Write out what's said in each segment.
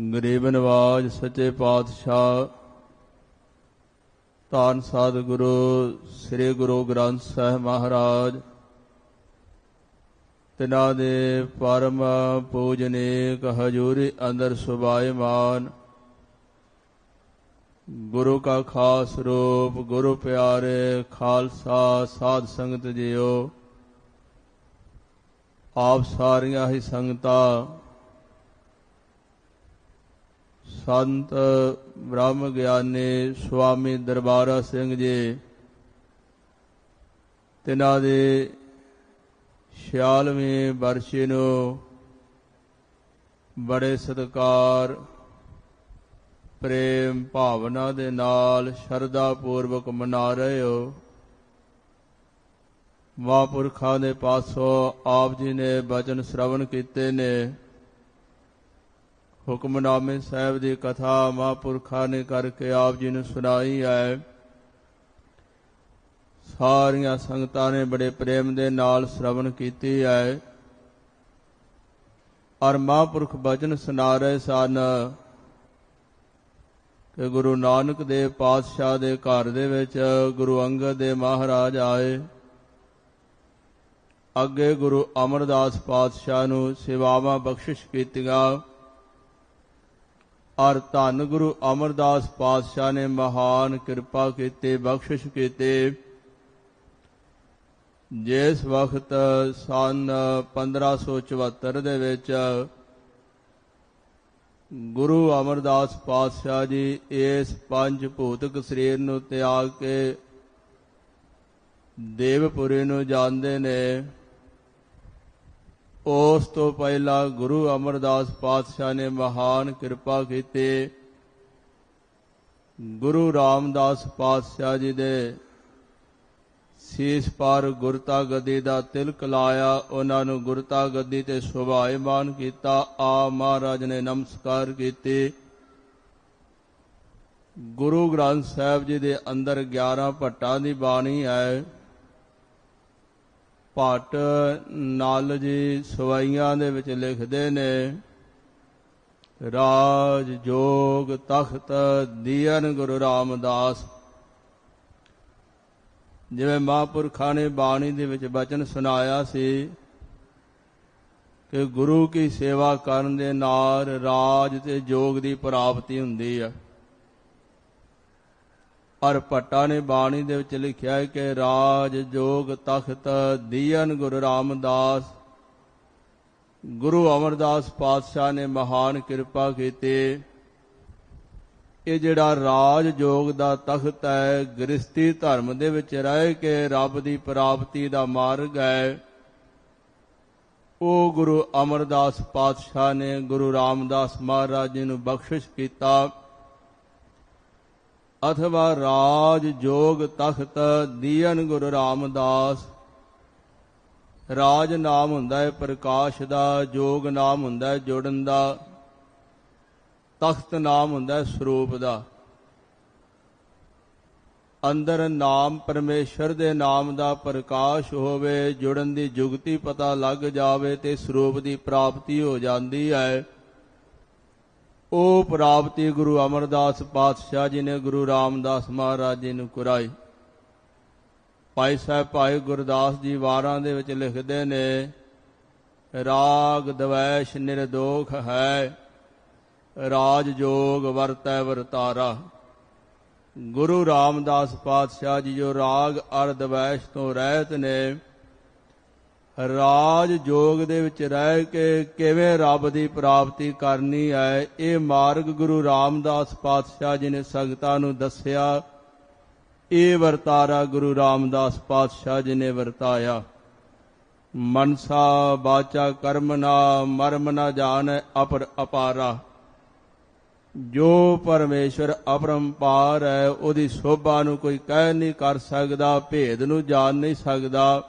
ਗਰੀਬ ਨਵਾਜ ਸੱਚੇ ਪਾਤਸ਼ਾਹ। ਧੰਨ ਸਤਿਗੁਰੂ, ਸ੍ਰੀ ਗੁਰੂ ਗ੍ਰੰਥ ਸਾਹਿਬ ਮਹਾਰਾਜ। ਤਿਨਾਂ ਦੇ ਪਰਮ ਪੂਜਨੀਕ ਹਜੂਰੀ ਅੰਦਰ ਸੁਭਾਇਮਾਨ ਗੁਰੂ ਕਾ ਖਾਸ ਰੂਪ, ਗੁਰੂ ਪਿਆਰੇ ਖਾਲਸਾ ਸਾਧ ਸੰਗਤ ਜੀਓ। ਆਪ ਸਾਰੀਆਂ ਹੀ ਸੰਗਤਾਂ ਸੰਤ ਬ੍ਰਹਮ ਗਿਆਨੀ ਸੁਆਮੀ ਦਰਬਾਰਾ ਸਿੰਘ ਜੀ, ਤਿਨਾਂ ਦੇ 46ਵੇਂ ਵਰਸ਼ੇ ਨੂੰ ਬੜੇ ਸਤਿਕਾਰ, ਪ੍ਰੇਮ ਭਾਵਨਾ ਦੇ ਨਾਲ ਸ਼ਰਧਾ ਪੂਰਵਕ ਮਨਾ ਰਹੇ ਹੋ। ਮਹਾਂਪੁਰਖਾਂ ਦੇ ਪਾਸੋਂ ਆਪ ਜੀ ਨੇ ਬਚਨ ਸ਼ਰਵਣ ਕੀਤੇ ਨੇ। ਹੁਕਮਨਾਮੇ ਸਾਹਿਬ ਦੀ ਕਥਾ ਮਹਾਂਪੁਰਖਾਂ ਨੇ ਕਰਕੇ ਆਪ ਜੀ ਨੂੰ ਸੁਣਾਈ ਹੈ। ਸਾਰੀਆਂ ਸੰਗਤਾਂ ਨੇ ਬੜੇ ਪ੍ਰੇਮ ਦੇ ਨਾਲ ਸ਼ਰਵਣ ਕੀਤੀ ਹੈ। ਔਰ ਮਹਾਂਪੁਰਖ ਬਚਨ ਸੁਣਾ ਰਹੇ ਸਨ ਕਿ ਗੁਰੂ ਨਾਨਕ ਦੇਵ ਪਾਤਸ਼ਾਹ ਦੇ ਘਰ ਦੇ ਵਿੱਚ ਗੁਰੂ ਅੰਗਦ ਦੇ ਮਹਾਰਾਜ ਆਏ। ਅੱਗੇ ਗੁਰੂ ਅਮਰਦਾਸ ਪਾਤਸ਼ਾਹ ਨੂੰ ਸੇਵਾਵਾਂ ਬਖਸ਼ਿਸ਼ ਕੀਤੀਆਂ। ਔਰ ਧੰਨ ਗੁਰੂ ਅਮਰਦਾਸ ਪਾਤਸ਼ਾਹ ਨੇ ਮਹਾਨ ਕਿਰਪਾ ਕੀਤੀ, ਬਖਸ਼ਿਸ਼ ਕੀਤੀ। ਜਿਸ ਵਕਤ ਸਨ 1574 ਦੇ ਵਿੱਚ ਗੁਰੂ ਅਮਰਦਾਸ ਪਾਤਸ਼ਾਹ ਜੀ ਇਸ ਪੰਜ ਭੂਤਕ ਸਰੀਰ ਨੂੰ ਤਿਆਗ ਕੇ ਦੇਵਪੁਰੀ ਨੂੰ ਜਾਂਦੇ ਨੇ। ਉਸ ਤੋਂ ਪਹਿਲਾਂ ਗੁਰੂ ਅਮਰਦਾਸ ਪਾਤਸ਼ਾਹ ਨੇ ਮਹਾਨ ਕਿਰਪਾ ਕੀਤੀ। ਗੁਰੂ ਰਾਮਦਾਸ ਪਾਤਸ਼ਾਹ ਜੀ ਦੇ ਸੀਸ ਪਰ ਗੁਰਤਾ ਗੱਦੀ ਦਾ ਤਿਲਕ ਲਾਇਆ। ਉਹਨਾਂ ਨੂੰ ਗੁਰਤਾ ਗੱਦੀ ਤੇ ਸੁਭਾਇਮਾਨ ਕੀਤਾ। ਆ ਮਹਾਰਾਜ ਨੇ ਨਮਸਕਾਰ ਕੀਤੀ। ਗੁਰੂ ਗ੍ਰੰਥ ਸਾਹਿਬ ਜੀ ਦੇ ਅੰਦਰ 11 ਭੱਟਾਂ ਦੀ ਬਾਣੀ ਹੈ। ਭੱਟ ਨਲ ਜੀ ਸਵਾਈਆਂ ਦੇ ਵਿੱਚ ਲਿਖਦੇ ਨੇ, ਰਾਜ ਜੋਗ ਤਖਤ ਦੀਨ ਗੁਰੂ ਰਾਮਦਾਸ। ਜਿਵੇਂ ਮਹਾਂਪੁਰਖਾਂ ਨੇ ਬਾਣੀ ਦੇ ਵਿੱਚ ਬਚਨ ਸੁਣਾਇਆ ਸੀ ਕਿ ਗੁਰੂ ਕੀ ਸੇਵਾ ਕਰਨ ਦੇ ਨਾਲ ਰਾਜ ਤੇ ਜੋਗ ਦੀ ਪ੍ਰਾਪਤੀ ਹੁੰਦੀ ਹੈ ਔਰ ਭੱਟਾ ਨੇ ਬਾਣੀ ਦੇ ਵਿੱਚ ਲਿਖਿਆ ਹੈ ਕਿ ਰਾਜ ਜੋਗ ਤਖਤ ਦੀਨ ਗੁਰੂ ਰਾਮਦਾਸ। ਗੁਰੂ ਅਮਰਦਾਸ ਪਾਤਸ਼ਾਹ ਨੇ ਮਹਾਨ ਕਿਰਪਾ ਕੀਤੀ। ਇਹ ਜਿਹੜਾ ਰਾਜ ਜੋਗ ਦਾ ਤਖਤ ਹੈ ਗ੍ਰਸਤੀ ਧਰਮ ਦੇ ਵਿੱਚ ਰਹਿ ਕੇ ਰੱਬ ਦੀ ਪ੍ਰਾਪਤੀ ਦਾ ਮਾਰਗ ਹੈ। ਉਹ ਗੁਰੂ ਅਮਰਦਾਸ ਪਾਤਸ਼ਾਹ ਨੇ ਗੁਰੂ ਰਾਮਦਾਸ ਮਹਾਰਾਜ ਜੀ ਨੂੰ ਬਖਸ਼ਿਸ਼ ਕੀਤਾ। ਅਥਵਾ ਰਾਜ ਜੋਗ ਤਖਤ ਦੀਨ ਗੁਰੂ ਰਾਮਦਾਸ। ਰਾਜ ਨਾਮ ਹੁੰਦਾ ਹੈ ਪ੍ਰਕਾਸ਼ ਦਾ, ਜੋਗ ਨਾਮ ਹੁੰਦਾ ਹੈ ਜੋੜਨ ਦਾ, ਤਖਤ ਨਾਮ ਹੁੰਦਾ ਹੈ ਸਰੂਪ ਦਾ। ਅੰਦਰ ਨਾਮ ਪਰਮੇਸ਼ਰ ਦੇ ਨਾਮ ਦਾ ਪ੍ਰਕਾਸ਼ ਹੋਵੇ, ਜੁੜਨ ਦੀ ਜੁਗਤੀ ਪਤਾ ਲੱਗ ਜਾਵੇ ਤੇ ਸਰੂਪ ਦੀ ਪ੍ਰਾਪਤੀ ਹੋ ਜਾਂਦੀ ਹੈ। ਉਹ ਪ੍ਰਾਪਤੀ ਗੁਰੂ ਅਮਰਦਾਸ ਪਾਤਸ਼ਾਹ ਜੀ ਨੇ ਗੁਰੂ ਰਾਮਦਾਸ ਮਹਾਰਾਜ ਜੀ ਨੂੰ ਕੁਰਾਈ। ਭਾਈ ਸਾਹਿਬ, ਭਾਈ ਗੁਰਦਾਸ ਜੀ ਵਾਰਾਂ ਦੇ ਵਿੱਚ ਲਿਖਦੇ ਨੇ, ਰਾਗ ਦਵੈਸ਼ ਨਿਰਦੋਖ ਹੈ, ਰਾਜ ਜੋਗ ਵਰਤੈ ਵਰਤਾਰਾ। ਗੁਰੂ ਰਾਮਦਾਸ ਪਾਤਸ਼ਾਹ ਜੀ ਜੋ ਰਾਗ ਅਰਧ ਵੈਸ਼ ਤੋਂ ਰਹਿਤ ਨੇ ਰਾਜ ਜੋਗ ਦੇ ਵਿੱਚ ਰਹਿ ਕੇ ਕਿਵੇਂ ਰੱਬ ਦੀ ਪ੍ਰਾਪਤੀ ਕਰਨੀ ਹੈ, ਇਹ ਮਾਰਗ ਗੁਰੂ ਰਾਮਦਾਸ ਪਾਤਸ਼ਾਹ ਜੀ ਨੇ ਸੰਗਤਾਂ ਨੂੰ ਦੱਸਿਆ। ਇਹ ਵਰਤਾਰਾ ਗੁਰੂ ਰਾਮਦਾਸ ਪਾਤਸ਼ਾਹ ਜੀ ਨੇ ਵਰਤਾਇਆ। ਮਨਸਾ ਬਾਚਾ ਕਰਮ ਨਾ, ਮਰਮ ਨਾ ਜਾਣੈ ਅਪਰ ਅਪਾਰਾ। ਜੋ ਪਰਮੇਸ਼ਰ ਅਪਰੰਪਾਰ ਹੈ, ਉਹਦੀ ਸੋਭਾ ਨੂੰ ਕੋਈ ਕਹਿ ਨਹੀਂ ਕਰ ਸਕਦਾ, ਭੇਦ ਨੂੰ ਜਾਣ ਨਹੀਂ ਸਕਦਾ।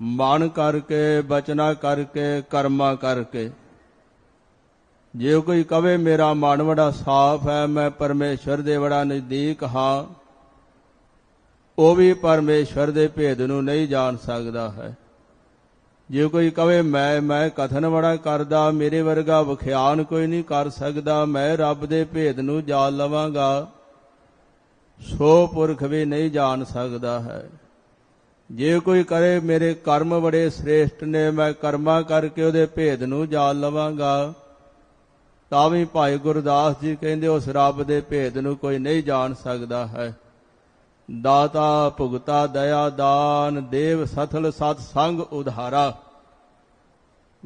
ਮਨ ਕਰਕੇ, ਬਚਨਾ ਕਰਕੇ, ਕਰਮਾ ਕਰਕੇ। ਜੇ ਕੋਈ ਕਵੇ, ਮੇਰਾ ਮਨ ਬੜਾ ਸਾਫ਼ ਹੈ, ਮੈਂ ਪਰਮੇਸ਼ਰ ਦੇ ਬੜਾ ਨਜ਼ਦੀਕ ਹਾਂ, ਉਹ ਵੀ ਪਰਮੇਸ਼ਰ ਦੇ ਭੇਦ ਨੂੰ ਨਹੀਂ ਜਾਣ ਸਕਦਾ ਹੈ। ਜੇ ਕੋਈ ਕਵੇ, ਮੈਂ ਮੈਂ ਕਥਨ ਬੜਾ ਕਰਦਾ, ਮੇਰੇ ਵਰਗਾ ਵਿਖਿਆਨ ਕੋਈ ਨਹੀਂ ਕਰ ਸਕਦਾ, ਮੈਂ ਰੱਬ ਦੇ ਭੇਦ ਨੂੰ ਜਾਣ ਲਵਾਂਗਾ, ਸੋ ਪੁਰਖ ਵੀ ਨਹੀਂ ਜਾਣ ਸਕਦਾ ਹੈ। ਜੇ ਕੋਈ ਕਰੇ ਮੇਰੇ ਕਰਮ ਬੜੇ ਸ੍ਰੇਸ਼ਟ ਨੇ, ਮੈਂ ਕਰਮਾ ਕਰਕੇ ਉਹਦੇ ਭੇਦ ਨੂੰ ਜਾਣ ਲਵਾਂਗਾ। ਤਾਂ ਵੀ ਭਾਈ ਗੁਰਦਾਸ ਜੀ ਕਹਿੰਦੇ, ਉਸ ਰੱਬ ਦੇ ਭੇਦ ਨੂੰ ਕੋਈ ਨਹੀਂ ਜਾਣ ਸਕਦਾ ਹੈ। ਦਾਤਾ ਭੁਗਤਾ ਦਇਆ ਦਾਨ, ਦੇਵ ਸਥਲ ਸਤ ਸੰਗ ਉਧਾਰਾ।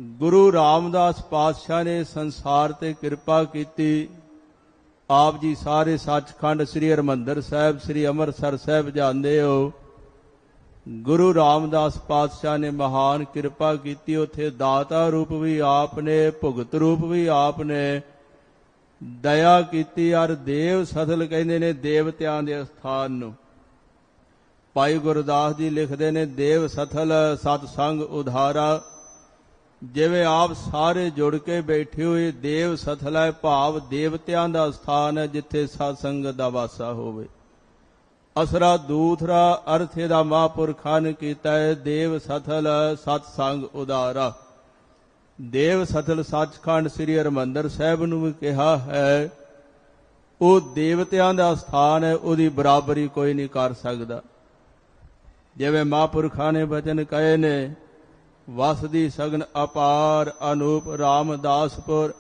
ਗੁਰੂ ਰਾਮਦਾਸ ਪਾਤਸ਼ਾਹ ਨੇ ਸੰਸਾਰ ਤੇ ਕਿਰਪਾ ਕੀਤੀ। ਆਪ ਜੀ ਸਾਰੇ ਸੱਚਖੰਡ ਸ੍ਰੀ ਹਰਮੰਦਰ ਸਾਹਿਬ, ਸ੍ਰੀ ਅੰਮ੍ਰਿਤਸਰ ਸਾਹਿਬ ਜਾਂਦੇ ਹੋ। ਗੁਰੂ ਰਾਮਦਾਸ ਪਾਤਸ਼ਾਹ ਨੇ ਮਹਾਨ ਕਿਰਪਾ ਕੀਤੀ, ਉਥੇ ਦਾਤਾ ਰੂਪ ਵੀ ਆਪ ਨੇ ਭੁਗਤ ਰੂਪ ਵੀ ਆਪ ਨੇ ਦਇਆ ਕੀਤੀ ਔਰ ਦੇਵ ਸਥਲ ਕਹਿੰਦੇ ਨੇ ਦੇਵਤਿਆਂ ਦੇ ਸਥਾਨ ਨੂੰ। ਭਾਈ ਗੁਰਦਾਸ ਜੀ ਲਿਖਦੇ ਨੇ, ਦੇਵ ਸਥਲ ਸਤ ਸੰਗ ਉਧਾਰਾ। ਜਿਵੇਂ ਆਪ ਸਾਰੇ ਜੁੜ ਕੇ ਬੈਠੇ ਹੋਏ, ਦੇਵ ਸਥਲ ਹੈ ਭਾਵ ਦੇਵਤਿਆਂ ਦਾ ਸਥਾਨ ਹੈ, ਜਿੱਥੇ ਸਤ ਸੰਗਤ ਦਾ ਵਾਸਾ ਹੋਵੇ। ਅਸਰਾ ਦੂਥਰਾ ਅਰਥੇ ਦਾ ਮਹਾਂਪੁਰਖਾਂ ਕੀਤਾ ਦੇਵ ਸਥਲ ਸਤ ਸੰਗ ਉਦਾਰਾ। ਦੇਵ ਸਥਲ ਸੱਚਖੰਡ ਸ੍ਰੀ ਹਰਮੰਦਰ ਸਾਹਿਬ ਨੂੰ ਵੀ ਕਿਹਾ ਹੈ, ਉਹ ਦੇਵਤਿਆਂ ਦਾ ਸਥਾਨ ਹੈ, ਉਹਦੀ ਬਰਾਬਰੀ ਕੋਈ ਨਹੀਂ ਕਰ ਸਕਦਾ। ਜਿਵੇਂ ਮਹਾਂਪੁਰਖਾਂ ਨੇ ਬਚਨ ਕਹੇ ਨੇ, ਵਸਦੀ ਸਗਨ ਅਪਾਰ ਅਨੂਪ ਰਾਮਦਾਸਪੁਰ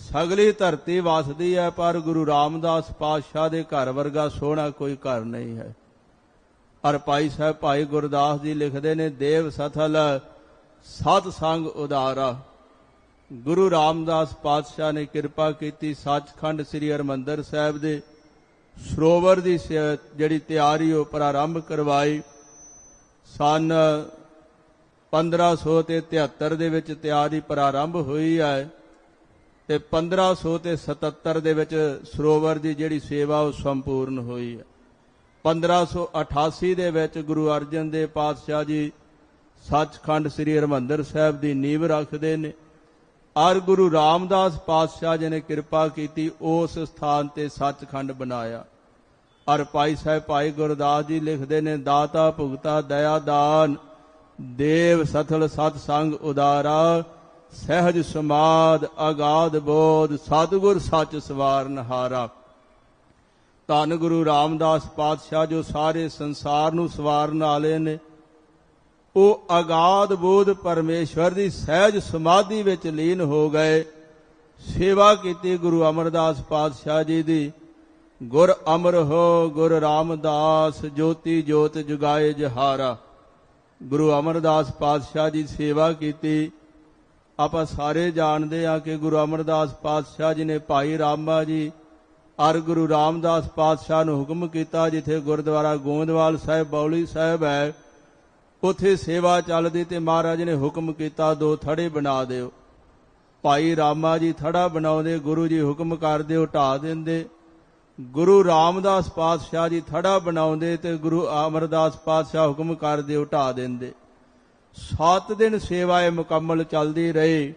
ਸਗਲੀ ਧਰਤੀ ਵਸਦੀ ਹੈ ਪਰ ਗੁਰੂ ਰਾਮਦਾਸ ਪਾਤਸ਼ਾਹ ਦੇ ਘਰ ਵਰਗਾ ਸੋਹਣਾ ਕੋਈ ਘਰ ਨਹੀਂ ਹੈ। ਅਰ ਭਾਈ ਸਾਹਿਬ, ਭਾਈ ਗੁਰਦਾਸ ਜੀ ਲਿਖਦੇ ਨੇ, ਦੇਵ ਸਥਲ, ਸਤ ਸੰਗ ਉਦਾਰਾ। ਗੁਰੂ ਰਾਮਦਾਸ ਪਾਤਸ਼ਾਹ ਨੇ ਕਿਰਪਾ ਕੀਤੀ ਸੱਚਖੰਡ ਸ੍ਰੀ ਹਰਮੰਦਰ ਸਾਹਿਬ ਦੇ ਸਰੋਵਰ ਦੀ ਸ- ਜਿਹੜੀ ਤਿਆਰੀ ਉਹ ਪ੍ਰਾਰੰਭ ਕਰਵਾਈ। ਸਨ 1500 ਤੇ 73 ਦੇ ਵਿੱਚ ਤਿਆਰੀ ਪ੍ਰਾਰੰਭ ਹੋਈ ਹੈ। ਤੇ 1500 ਤੇ 77 ਦੇ ਵਿੱਚ ਸਰੋਵਰ ਦੀ ਜਿਹੜੀ ਸੇਵਾ ਉਹ ਸੰਪੂਰਨ ਹੋਈ ਹੈ। 1588 ਦੇ ਵਿੱਚ ਗੁਰੂ ਅਰਜਨ ਦੇਵ ਪਾਤਸ਼ਾਹ ਜੀ ਸੱਚਖੰਡ ਸ੍ਰੀ ਹਰਮੰਦਰ ਸਾਹਿਬ ਦੀ ਨੀਂਵ ਰੱਖਦੇ ਨੇ। ਔਰ ਗੁਰੂ ਰਾਮਦਾਸ ਪਾਤਸ਼ਾਹ ਜੀ ਨੇ ਕਿਰਪਾ ਕੀਤੀ ਉਸ ਸਥਾਨ ਤੇ ਸੱਚਖੰਡ ਬਣਾਇਆ। ਔਰ ਭਾਈ ਸਾਹਿਬ ਭਾਈ ਗੁਰਦਾਸ ਜੀ ਲਿਖਦੇ ਨੇ, ਦਾਤਾ ਭੁਗਤਾ ਦਇਆ ਦਾਨ, ਦੇਵ ਸਥਲ ਸਤ ਸੰਗ ਉਦਾਰਾ ਸਹਿਜ ਸਮਾਦ ਅਗਾਧ ਬੋਧ, ਸਤਿਗੁਰ ਸੱਚ ਸਵਾਰਨ ਹਾਰਾ ਧੰਨ ਗੁਰੂ ਰਾਮਦਾਸ ਪਾਤਸ਼ਾਹ ਜੋ ਸਾਰੇ ਸੰਸਾਰ ਨੂੰ ਸਵਾਰਨ ਵਾਲੇ ਨੇ, ਉਹ ਅਗਾਧ ਬੋਧ ਪਰਮੇਸ਼ਵਰ ਦੀ ਸਹਿਜ ਸਮਾਧੀ ਵਿੱਚ ਲੀਨ ਹੋ ਗਏ। ਸੇਵਾ ਕੀਤੀ ਗੁਰੂ ਅਮਰਦਾਸ ਪਾਤਸ਼ਾਹ ਜੀ ਦੀ। ਗੁਰ ਅਮਰ ਹੋ, ਗੁਰ ਰਾਮਦਾਸ, ਜੋਤੀ ਜੋਤ ਜੁਗਾਏ ਜਹਾਰਾ। ਗੁਰੂ ਅਮਰਦਾਸ ਪਾਤਸ਼ਾਹ ਜੀ ਸੇਵਾ ਕੀਤੀ। ਆਪਾਂ ਸਾਰੇ ਜਾਣਦੇ ਆ ਕਿ ਗੁਰੂ ਅਮਰਦਾਸ ਪਾਤਸ਼ਾਹ ਜੀ ਨੇ ਭਾਈ ਰਾਮਾ ਜੀ, ਅਰ ਗੁਰੂ ਰਾਮਦਾਸ ਪਾਤਸ਼ਾਹ ਨੂੰ ਹੁਕਮ ਕੀਤਾ ਜਿੱਥੇ ਗੁਰਦੁਆਰਾ ਗੋਂਦਵਾਲ ਸਾਹਿਬ, ਬੌਲੀ ਸਾਹਿਬ ਹੈ, ਉਥੇ ਸੇਵਾ ਚੱਲਦੀ ਤੇ ਮਹਾਰਾਜ ਨੇ ਹੁਕਮ ਕੀਤਾ ਦੋ ਥੜੇ ਬਣਾ ਦਿਓ। ਭਾਈ ਰਾਮਾ ਜੀ ਥੜਾ ਬਣਾਉਂਦੇ, ਗੁਰੂ ਜੀ ਹੁਕਮ ਕਰਦੇ ਉਹ ਢਾ ਦਿੰਦੇ। ਗੁਰੂ ਰਾਮਦਾਸ ਪਾਤਸ਼ਾਹ ਜੀ ਥੜਾ ਬਣਾਉਂਦੇ ਤੇ ਗੁਰੂ ਅਮਰਦਾਸ ਪਾਤਸ਼ਾਹ ਹੁਕਮ ਕਰਦੇ ਉਹ ਢਾ ਦਿੰਦੇ। ਸੱਤ ਦਿਨ ਸੇਵਾ ਇਹ ਮੁਕੰਮਲ ਚੱਲਦੀ ਰਹੀ।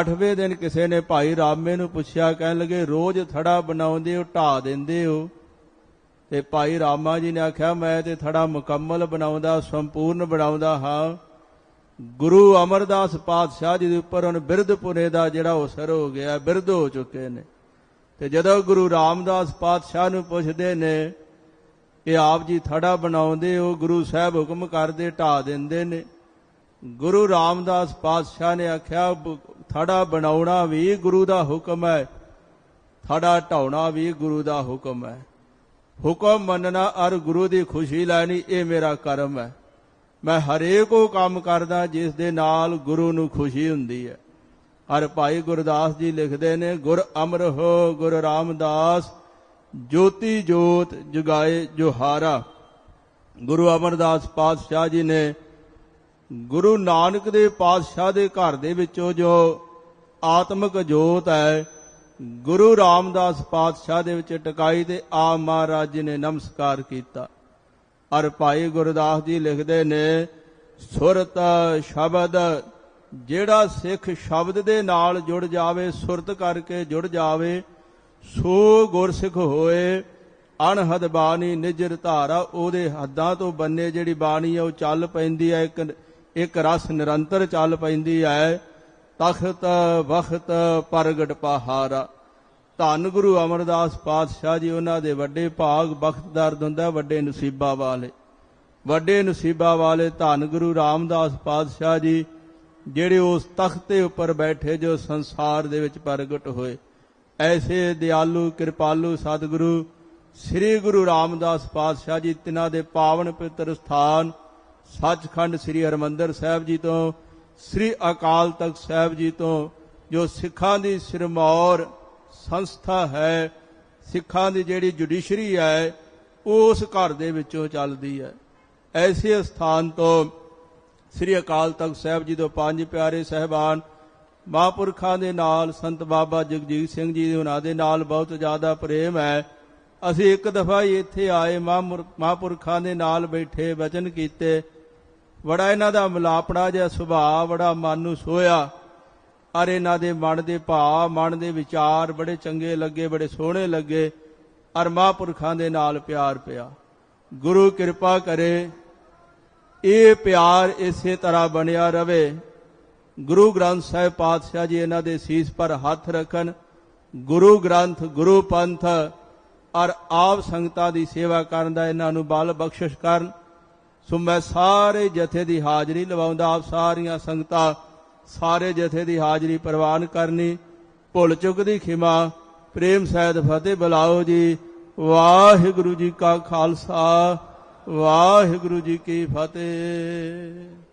ਅੱਠਵੇਂ ਦਿਨ ਕਿਸੇ ਨੇ ਭਾਈ ਰਾਮੇ ਨੂੰ ਪੁੱਛਿਆ, ਕਹਿਣ ਲੱਗੇ, ਰੋਜ਼ ਥੜਾ ਬਣਾਉਂਦੇ ਹੋ ਢਾ ਦਿੰਦੇ ਹੋ? ਤੇ ਭਾਈ ਰਾਮਾ ਜੀ ਨੇ ਆਖਿਆ, ਮੈਂ ਤੇ ਥੜਾ ਮੁਕੰਮਲ ਬਣਾਉਂਦਾ, ਸੰਪੂਰਨ ਬਣਾਉਂਦਾ ਹਾਂ। ਗੁਰੂ ਅਮਰਦਾਸ ਪਾਤਸ਼ਾਹ ਜੀ ਦੇ ਉੱਪਰ ਹੁਣ ਬਿਰਧਪੁਰੇ ਦਾ ਜਿਹੜਾ ਅਸਰ ਹੋ ਗਿਆ, ਬਿਰਧ ਹੋ ਚੁੱਕੇ ਨੇ। ਤੇ ਜਦੋਂ ਗੁਰੂ ਰਾਮਦਾਸ ਪਾਤਸ਼ਾਹ ਨੂੰ ਪੁੱਛਦੇ ਨੇ ਇਹ ਆਪ ਜੀ ਥੜਾ ਬਣਾਉਂਦੇ ਹੋ ਗੁਰੂ ਸਾਹਿਬ ਹੁਕਮ ਕਰਦੇ, ਢਾ ਦਿੰਦੇ ਨੇ। ਗੁਰੂ ਰਾਮਦਾਸ ਪਾਤਸ਼ਾਹ ਨੇ ਆਖਿਆ ਥੜਾ ਬਣਾਉਣਾ ਵੀ ਗੁਰੂ ਦਾ ਹੁਕਮ ਹੈ, ਥੜਾ ਢਾਉਣਾ ਵੀ ਗੁਰੂ ਦਾ ਹੁਕਮ ਹੈ। ਹੁਕਮ ਮੰਨਣਾ ਅਰ ਗੁਰੂ ਦੀ ਖੁਸ਼ੀ ਲੈਣੀ, ਇਹ ਮੇਰਾ ਕਰਮ ਹੈ। ਮੈਂ ਹਰੇਕ ਉਹ ਕੰਮ ਕਰਦਾ ਜਿਸ ਦੇ ਨਾਲ ਗੁਰੂ ਨੂੰ ਖੁਸ਼ੀ ਹੁੰਦੀ ਹੈ। ਹਰ ਭਾਈ ਗੁਰਦਾਸ ਜੀ ਲਿਖਦੇ ਨੇ, ਗੁਰ ਅਮਰ ਹੋ, ਗੁਰ ਰਾਮਦਾਸ ਜੋਤੀ ਜੋਤ ਜਗਾਏ ਜੋਹਾਰਾ। ਗੁਰੂ ਅਮਰਦਾਸ ਪਾਤਸ਼ਾਹ ਜੀ ਨੇ ਗੁਰੂ ਨਾਨਕ ਦੇ ਪਾਤਸ਼ਾਹ ਦੇ ਘਰ ਦੇ ਵਿੱਚੋਂ ਜੋ ਆਤਮਿਕ ਜੋਤ ਹੈ, ਗੁਰੂ ਰਾਮਦਾਸ ਪਾਤਸ਼ਾਹ ਦੇ ਵਿੱਚ ਟਿਕਾਈ ਤੇ ਆ ਮਹਾਰਾਜ ਜੀ ਨੇ ਨਮਸਕਾਰ ਕੀਤਾ। ਔਰ ਭਾਈ ਗੁਰਦਾਸ ਜੀ ਲਿਖਦੇ ਨੇ, ਸੁਰਤ ਸ਼ਬਦ, ਜਿਹੜਾ ਸਿੱਖ ਸ਼ਬਦ ਦੇ ਨਾਲ ਜੁੜ ਜਾਵੇ, ਸੁਰਤ ਕਰਕੇ ਜੁੜ ਜਾਵੇ ਸੋ ਗੁਰਸਿੱਖ ਹੋਏ, ਅਣਹਦ ਬਾਣੀ ਨਿਜਰ ਧਾਰਾ, ਉਹਦੇ ਹੱਦਾਂ ਤੋਂ ਬੰਨੇ ਜਿਹੜੀ ਬਾਣੀ ਹੈ ਉਹ ਚੱਲ ਪੈਂਦੀ ਹੈ ਇੱਕ ਇੱਕ ਰਸ ਨਿਰੰਤਰ ਚੱਲ ਪੈਂਦੀ ਹੈ ਤਖਤ ਵਖਤ ਪ੍ਰਗਟ ਪਹਾਰਾ। ਧੰਨ ਗੁਰੂ ਅਮਰਦਾਸ ਪਾਤਸ਼ਾਹ ਜੀ, ਉਹਨਾਂ ਦੇ ਵੱਡੇ ਭਾਗ ਬਖਤਦਾਰ ਹੁੰਦਾ, ਵੱਡੇ ਨਸੀਬਾਂ ਵਾਲੇ। ਵੱਡੇ ਨਸੀਬਾਂ ਵਾਲੇ ਧੰਨ ਗੁਰੂ ਰਾਮਦਾਸ ਪਾਤਸ਼ਾਹ ਜੀ, ਜਿਹੜੇ ਉਸ ਤਖਤ ਦੇ ਉੱਪਰ ਬੈਠੇ, ਜੋ ਸੰਸਾਰ ਦੇ ਵਿੱਚ ਪ੍ਰਗਟ ਹੋਏ। ਐਸੇ ਦਿਆਲੂ, ਕਿਰਪਾਲੂ ਸਤਿਗੁਰੂ, ਸ੍ਰੀ ਗੁਰੂ ਰਾਮਦਾਸ ਪਾਤਸ਼ਾਹ ਜੀ, ਤਿਨਾਂ ਦੇ ਪਾਵਨ ਪਵਿੱਤਰ ਸਥਾਨ, ਸੱਚਖੰਡ ਸ੍ਰੀ ਹਰਮੰਦਰ ਸਾਹਿਬ ਜੀ ਤੋਂ, ਸ੍ਰੀ ਅਕਾਲ ਤਖਤ ਸਾਹਿਬ ਜੀ ਤੋਂ, ਜੋ ਸਿੱਖਾਂ ਦੀ ਸਿਰਮੌਰ ਸੰਸਥਾ ਹੈ, ਸਿੱਖਾਂ ਦੀ ਜਿਹੜੀ ਜੁਡੀਸ਼ਰੀ ਹੈ, ਉਸ ਘਰ ਦੇ ਵਿੱਚੋਂ ਚੱਲਦੀ ਹੈ। ਐਸੇ ਸਥਾਨ ਤੋਂ ਸ੍ਰੀ ਅਕਾਲ ਤਖਤ ਸਾਹਿਬ ਜੀ ਤੋਂ ਪੰਜ ਪਿਆਰੇ ਸਹਿਬਾਨ ਮਹਾਂਪੁਰਖਾਂ ਦੇ ਨਾਲ ਸੰਤ ਬਾਬਾ ਜਗਜੀਤ ਸਿੰਘ ਜੀ ਦੇ ਉਹਨਾਂ ਦੇ ਨਾਲ ਬਹੁਤ ਜ਼ਿਆਦਾ ਪ੍ਰੇਮ ਹੈ। ਅਸੀਂ ਇੱਕ ਦਫਾ ਹੀ ਇੱਥੇ ਆਏ, ਮਹਾਂਮੁਰ- ਮਹਾਂਪੁਰਖਾਂ ਦੇ ਨਾਲ ਬੈਠੇ ਵਚਨ ਕੀਤੇ। ਬੜਾ ਇਹਨਾਂ ਦਾ ਮਲਾਪੜਾ ਜਿਹਾ ਸੁਭਾਅ, ਬੜਾ ਮਨ ਨੂੰ ਸੋਇਆ ਔਰ ਇਹਨਾਂ ਦੇ ਮਨ ਦੇ ਭਾਵ ਮਨ ਦੇ ਵਿਚਾਰ ਬੜੇ ਚੰਗੇ ਲੱਗੇ, ਬੜੇ ਸੋਹਣੇ ਲੱਗੇ। ਔਰ ਮਹਾਂਪੁਰਖਾਂ ਦੇ ਨਾਲ ਪਿਆਰ ਪਿਆ। ਗੁਰੂ ਕਿਰਪਾ ਕਰੇ, ਇਹ ਪਿਆਰ ਇਸੇ ਤਰ੍ਹਾਂ ਬਣਿਆ ਰਵੇ ਗੁਰੂ ਗ੍ਰੰਥ ਸਾਹਿਬ ਪਾਤਸ਼ਾਹ ਜੀ ਇਹਨਾਂ ਦੇ ਸੀਸ ਪਰ ਹੱਥ ਰੱਖਣ, ਗੁਰੂ ਗ੍ਰੰਥ, ਗੁਰੂ ਪੰਥ ਔਰ ਆਪ ਸੰਗਤਾਂ ਦੀ ਸੇਵਾ ਕਰਨ ਦਾ ਇਹਨਾਂ ਨੂੰ ਬਲ ਬਖਸ਼ਿਸ਼ ਕਰਨ। ਸੋ ਮੈਂ ਸਾਰੇ ਜਥੇ ਦੀ ਹਾਜ਼ਰੀ ਲਵਾਉਂਦਾ, ਆਪ ਸਾਰੀਆਂ ਸੰਗਤਾਂ ਸਾਰੇ ਜਥੇ ਦੀ ਹਾਜ਼ਰੀ ਪ੍ਰਵਾਨ ਕਰਨੀ। ਭੁੱਲ ਚੁੱਕ ਦੀ ਖਿਮਾ, ਪ੍ਰੇਮ ਸਹਿਤ ਫਤਿਹ ਬੁਲਾਓ ਜੀ। ਵਾਹਿਗੁਰੂ ਜੀ ਕਾ ਖਾਲਸਾ, ਵਾਹਿਗੁਰੂ ਜੀ ਕੀ ਫਤਿਹ।